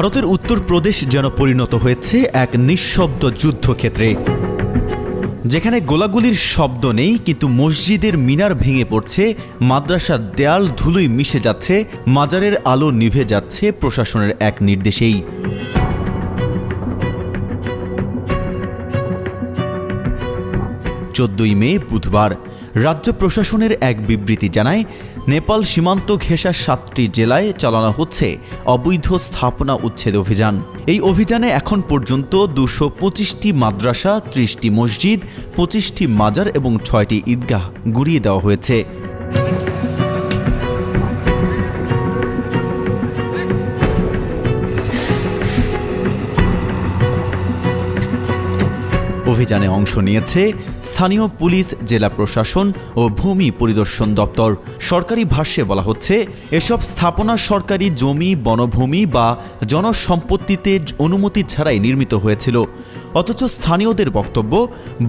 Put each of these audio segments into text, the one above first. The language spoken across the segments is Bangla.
ভারতের উত্তরপ্রদেশ যেন পরিণত হয়েছে এক নিঃশব্দ যুদ্ধক্ষেত্রে। যেখানে গোলাগুলির শব্দ নেই, কিন্তু মসজিদের মিনার ভেঙে পড়ছে মাদ্রাসার দেয়াল ধুলোই মিশে যাচ্ছে, মাজারের আলো নিভে যাচ্ছে প্রশাসনের এক নির্দেশেই। চোদ্দই মে বুধবার, রাজ্য প্রশাসনের এক বিবৃতি জানায় নেপাল সীমান্ত ঘেঁষা সাতটি জেলায় চালানো হচ্ছে অবৈধ স্থাপনা উচ্ছেদ অভিযান। এই অভিযানে এখন পর্যন্ত দুশো পঁচিশটি মাদ্রাসা, ত্রিশটি মসজিদ, পঁচিশটি মাজার এবং ছয়টি ঈদগাহ গুড়িয়ে দেওয়া হয়েছে। অভিযানে অংশ নিয়েছে স্থানীয় পুলিশ, জেলা প্রশাসন ও ভূমি পরিদর্শন দপ্তর। সরকারি ভাষ্যে বলা হচ্ছে, এসব স্থাপনা সরকারি জমি, বনভূমি বা জনসম্পত্তিতে অনুমতি ছাড়াই নির্মিত হয়েছিল। অথচ স্থানীয়দের বক্তব্য,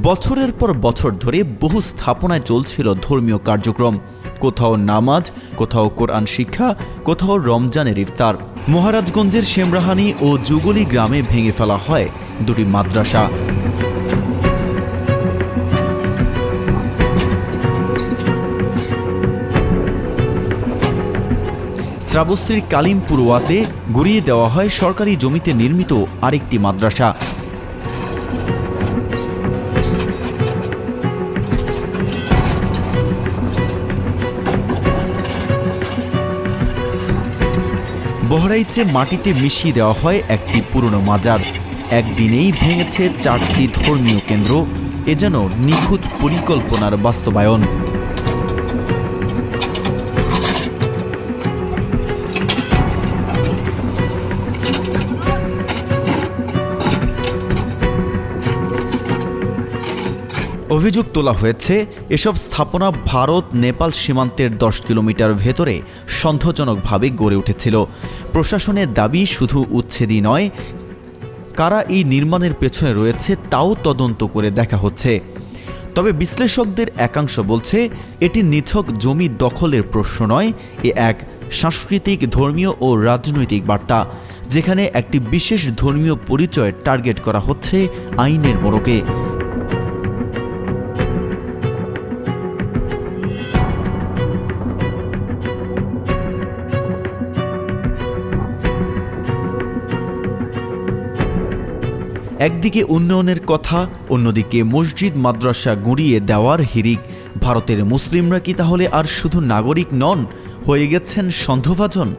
বছরের পর বছর ধরে বহু স্থাপনায় চলছিল ধর্মীয় কার্যক্রম। কোথাও নামাজ, কোথাও কোরআন শিক্ষা, কোথাও রমজানের ইফতার। মহারাজগঞ্জের শেমরাহানি ও যুগলি গ্রামে ভেঙে ফেলা হয় দুটি মাদ্রাসা। শ্রাবস্ত্রীর কালিমপুর ওয়াতে গড়িয়ে দেওয়া হয় সরকারি জমিতে নির্মিত আরেকটি মাদ্রাসা। বহরাইচে মাটিতে মিশিয়ে দেওয়া হয় একটি পুরনো মাজার। একদিনেই ভেঙেছে চারটি ধর্মীয় কেন্দ্র। এ যেন নিখুঁত পরিকল্পনার বাস্তবায়ন। অভিযোগ তোলা হয়েছে, এসব স্থাপনা ভারত, নেপাল সীমান্তের দশ কিলোমিটার ভেতরে সন্দেহজনকভাবে গড়ে উঠেছিল। প্রশাসনের দাবি শুধু উচ্ছেদই নয়, কারা এই নির্মাণের পেছনে রয়েছে তাও তদন্ত করে দেখা হচ্ছে। তবে বিশ্লেষকদের একাংশ বলছে, এটি নিছক জমি দখলের প্রশ্ন নয়, এ এক সাংস্কৃতিক, ধর্মীয় ও রাজনৈতিক বার্তা, যেখানে একটি বিশেষ ধর্মীয় পরিচয় টার্গেট করা হচ্ছে আইনের মোড়কে। একদিকে উন্নয়নের কথা, অন্যদিকে মসজিদ, মাদ্রাসা গুঁড়িয়ে দেওয়ার হিরিক। ভারতের মুসলিমরা কি তাহলে আর শুধু নাগরিক নন? হয়ে গেছেন সন্দেহভাজন।